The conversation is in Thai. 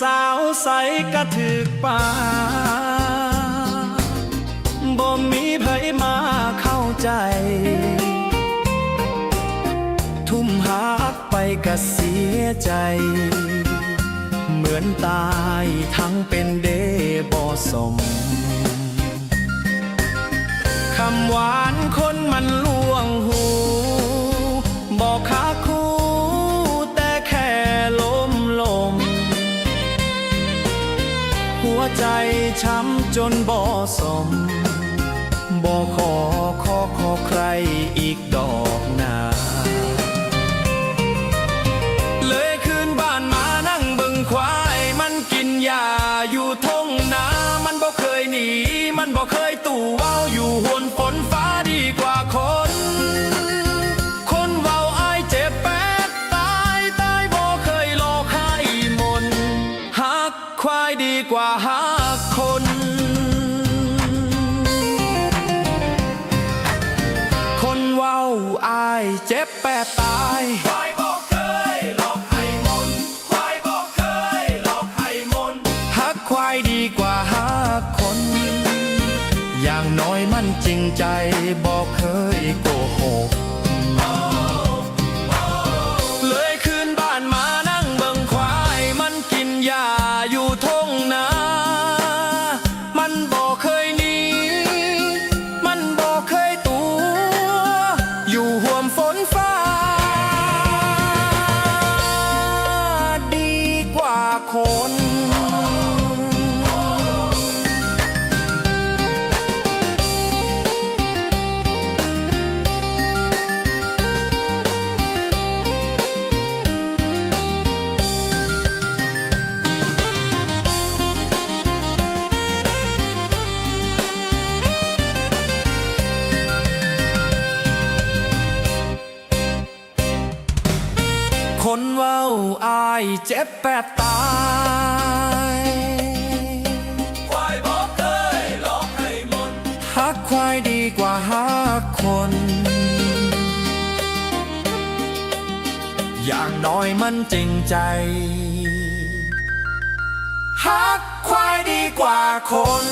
สัยกระถึกป่าบ่มีไผมาเข้าใจ ทุ่มหักไปก็เสียใจ เหมือนตายทั้งเป็นเดบ่สมคำหวานค ใจช้ำจนบ่สมบ่ขอขอขอใครอีกดอกหนาเลยคืนบ้านมานั่งบึงควาย มันกินหญ้าอยู่ทงนา มันบ่เคยหนี มันบ่เคยตู่เว้าอยู่ กว่าหักคนคนเว้าอายเจ็บแปดตายควายบอกเคยหลอกให้มนควายบอกเคยหลอกให้มนหักควายดีกว่าหักคน อย่างน้อยมันจริงใจบอกเคยโกหก คนเว้าอายเจ็บแปดตายควายบอกเคยหลอกให้มนหักควายดีกว่าหักคน อย่างน้อยมันจริงใจหักควายดีกว่าคน